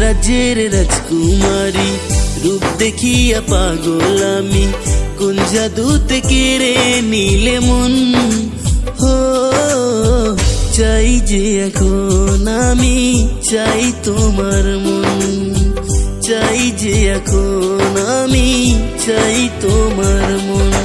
রাজ্যের রাজকুমারী, রূপ দেখিয়া পাগল আমি কোন জাদুতে কেড়ে নিলে মন? হো, চাই যে এখন আমি, চাই তোমার মন। চাই যে এখন আমি, চাই তোমার মন।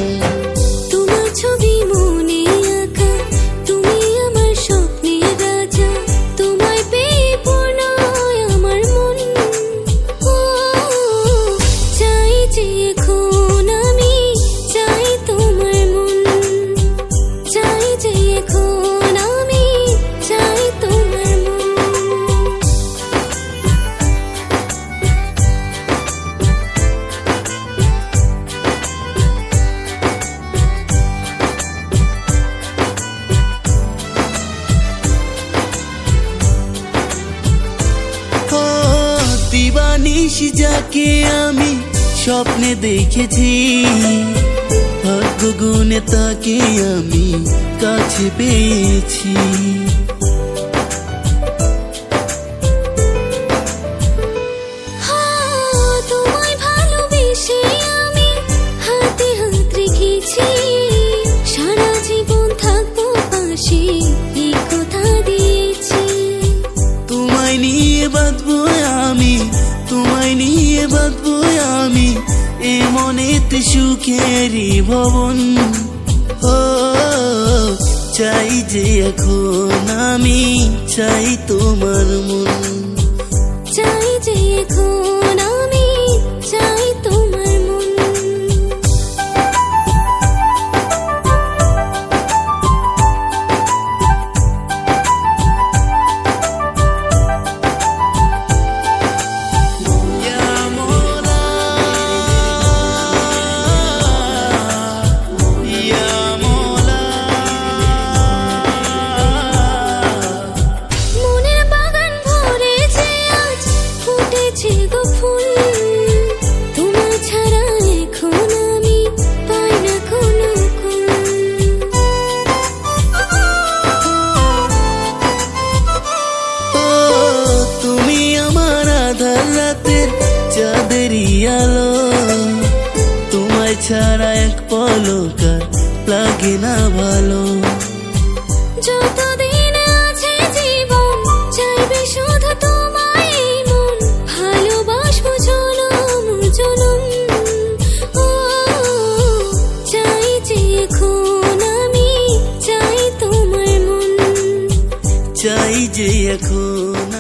দিবানিশ যাকে আমি স্বপ্নে দেখেছি ভাগ্য গুণে তাকে আমি কাছে পেয়েছি। বাঁধবো আমি এ মনেতে সুখেরই ভবন। ও, চাই যে এখন আমি, চাই তোমার মন। চাই যে এখন আলো তোমায় ছাড়া এক পলকার লাগে না ভালো। যতদিন আছে জীবন চাইবে শুধু তোমায় এই মন। ভালোবাসবো জনম জনম ও চাই যে এখন আমি চাই তোমার মন। চাই যে এখন